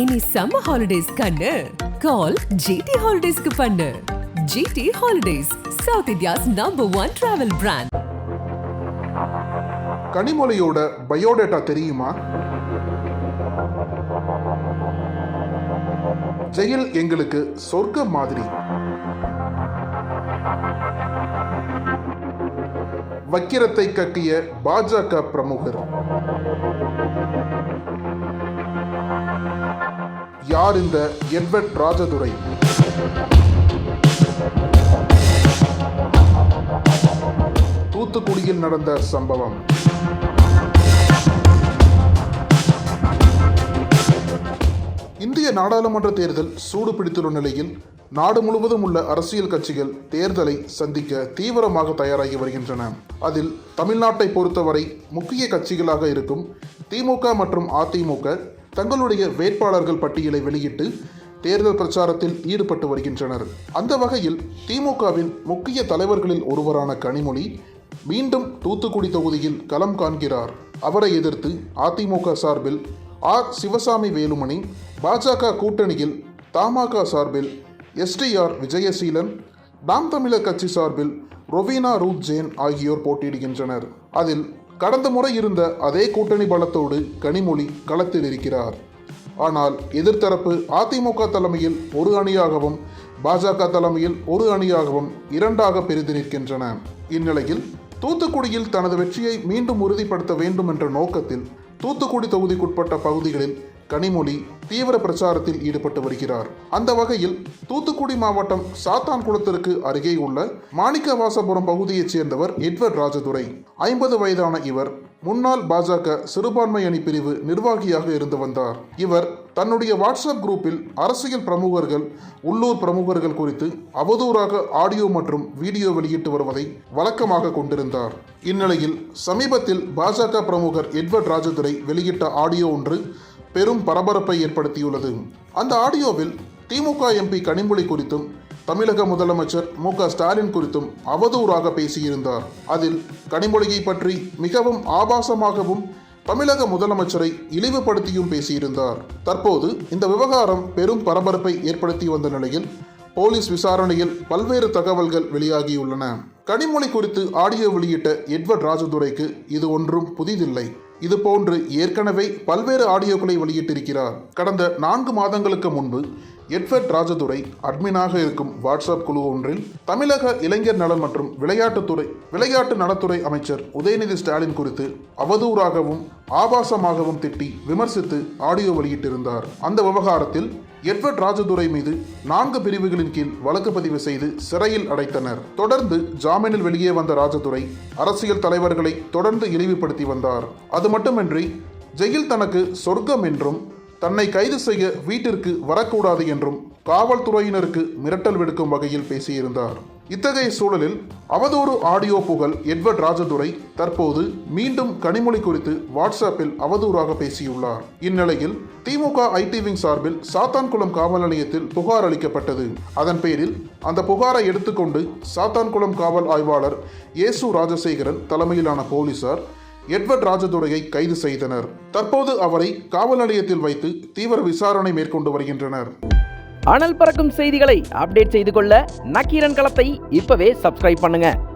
இனி summer holidays கண்ணு. Call GT ஹாலிடேஸ்க்கு பண்ணு. GT holidays south India's number one travel brand கனிமொழியோட biodata தெரியுமா? ஜெயில் எங்களுக்கு சொர்க்கம் மாதிரி. வக்கிரத்தை கட்டிய பாஜக பிரமுகர். யார் இந்த எட்வர்ட் ராஜதுரை? தூத்துக்குடியில் நடந்த சம்பவம். இந்திய நாடாளுமன்ற தேர்தல் சூடு பிடித்துள்ள நிலையில் நாடு முழுவதும் உள்ள அரசியல் கட்சிகள் தேர்தலை சந்திக்க தீவிரமாக தயாராகி வருகின்றன. அதில் தமிழ்நாட்டை பொறுத்தவரை முக்கிய கட்சிகளாக இருக்கும் திமுக மற்றும் அதிமுக தங்களுடைய வேட்பாளர்கள் பட்டியலை வெளியிட்டு தேர்தல் பிரச்சாரத்தில் ஈடுபட்டு வருகின்றனர். அந்த வகையில் திமுகவின் முக்கிய தலைவர்களில் ஒருவரான கனிமொழி மீண்டும் தூத்துக்குடி தொகுதியில் களம் காண்கிறார். அவரை எதிர்த்து அதிமுக சார்பில் ஆர் சிவசாமி வேலுமணி பாஜக கூட்டணியில் தமாக சார்பில் எஸ்டிஆர் விஜயசீலன் நாம் தமிழர் கட்சி சார்பில் ரொவீனா ரூத் ஜெயின் ஆகியோர் போட்டியிடுகின்றனர். அதில் கடந்த முறை இருந்த அதே கூட்டணி பலத்தோடு கனிமொழி களத்தில் இருக்கிறார். ஆனால் எதிர்த்தரப்பு அதிமுக தலைமையில் ஒரு அணியாகவும் பாஜக தலைமையில் ஒரு அணியாகவும் இரண்டாக பிரிந்து நிற்கின்றன. இந்நிலையில் தூத்துக்குடியில் தனது வெற்றியை மீண்டும் உறுதிப்படுத்த வேண்டும் என்ற நோக்கத்தில் தூத்துக்குடி தொகுதிக்குட்பட்ட பகுதிகளில் கனிமொழி தீவிர பிரச்சாரத்தில் ஈடுபட்டு வருகிறார். அந்த வகையில் தூத்துக்குடி மாவட்டம் சாத்தான்குளத்திற்கு அருகே உள்ள மாணிக்கவாசபுரம் பகுதியைச் சேர்ந்தவர் எட்வர்ட் ராஜதுரை. ஐம்பது வயதான இவர் முன்னாள் பாஜக சிறுபான்மை அணி பிரிவு நிர்வாகியாக இருந்து வந்தார். இவர் தன்னுடைய வாட்ஸ்அப் குரூப்பில் அரசியல் பிரமுகர்கள் உள்ளூர் பிரமுகர்கள் குறித்து அவதூறாக ஆடியோ மற்றும் வீடியோ வெளியிட்டு வருவதை வழக்கமாக கொண்டிருந்தார். இந்நிலையில் சமீபத்தில் பாஜக பிரமுகர் எட்வர்ட் ராஜதுரை வெளியிட்ட ஆடியோ ஒன்று பெரும் பரபரப்பை ஏற்படுத்தியுள்ளது. அந்த ஆடியோவில் திமுக எம்பி கனிமொழி குறித்தும் தமிழக முதலமைச்சர் மு க ஸ்டாலின் குறித்தும் அவதூறாக பேசியிருந்தார். அதில் கனிமொழியை பற்றி மிகவும் ஆபாசமாகவும் தமிழக முதலமைச்சரை இழிவுபடுத்தியும் பேசியிருந்தார். தற்போது இந்த விவகாரம் பெரும் பரபரப்பை ஏற்படுத்தி வந்த நிலையில் போலீஸ் விசாரணையில் பல்வேறு தகவல்கள் வெளியாகியுள்ளன. கனிமொழி குறித்து ஆடியோ வெளியிட்ட எட்வர்ட் ராஜதுரைக்கு இது ஒன்றும் புதிதில்லை. இது போன்று ஏற்கனவே பல்வேறு ஆடியோக்களை வெளியிட்டிருக்கிறார். கடந்த நான்கு மாதங்களுக்கு முன்பு எட்வர்ட் ராஜதுரை அட்மினாக இருக்கும் வாட்ஸ்அப் குழு ஒன்றில் தமிழக இளைஞர் நலன் மற்றும் விளையாட்டுத்துறை விளையாட்டு நலத்துறை அமைச்சர் உதயநிதி ஸ்டாலின் குறித்து அவதூறாகவும் ஆபாசமாகவும் திட்டி விமர்சித்து ஆடியோ வெளியிட்டிருந்தார். அந்த விவகாரத்தில் எட்வர்ட் ராஜதுரை மீது நான்கு பிரிவுகளின் கீழ் வழக்கு பதிவு செய்து சிறையில் அடைத்தனர். தொடர்ந்து ஜாமீனில் வெளியே வந்த ராஜதுரை அரசியல் தலைவர்களை தொடர்ந்து இழிவுபடுத்தி வந்தார். அது மட்டுமின்றி ஜெயில் தனக்கு சொர்க்கம் என்றும் தன்னை கைது செய்ய வீட்டிற்கு வரக்கூடாது என்றும் காவல்துறையினருக்கு மிரட்டல் விடுக்கும் வகையில் பேசியிருந்தார். இத்தகைய சூழலில் அவதூறு ஆடியோ புகழ் எட்வர்ட் ராஜதுரை தற்போது மீண்டும் கனிமொழி குறித்து வாட்ஸ்அப்பில் அவதூறாக பேசியுள்ளார். இந்நிலையில் திமுக ஐடி விங் சார்பில் சாத்தான்குளம் காவல் நிலையத்தில் புகார் அளிக்கப்பட்டது. அதன் பேரில் அந்த புகாரை எடுத்துக்கொண்டு சாத்தான்குளம் காவல் ஆய்வாளர் இயேசு ராஜசேகரன் தலைமையிலான போலீசார் எட்வர்ட் ராஜதுரையை கைது செய்தனர். தற்போது அவரை காவல் நிலையத்தில் வைத்து தீவிர விசாரணை மேற்கொண்டு வருகின்றனர். அனல் பறக்கும் செய்திகளை அப்டேட் செய்து கொள்ள நக்கீரன் களத்தை இப்பவே சப்ஸ்கிரைப் பண்ணுங்க.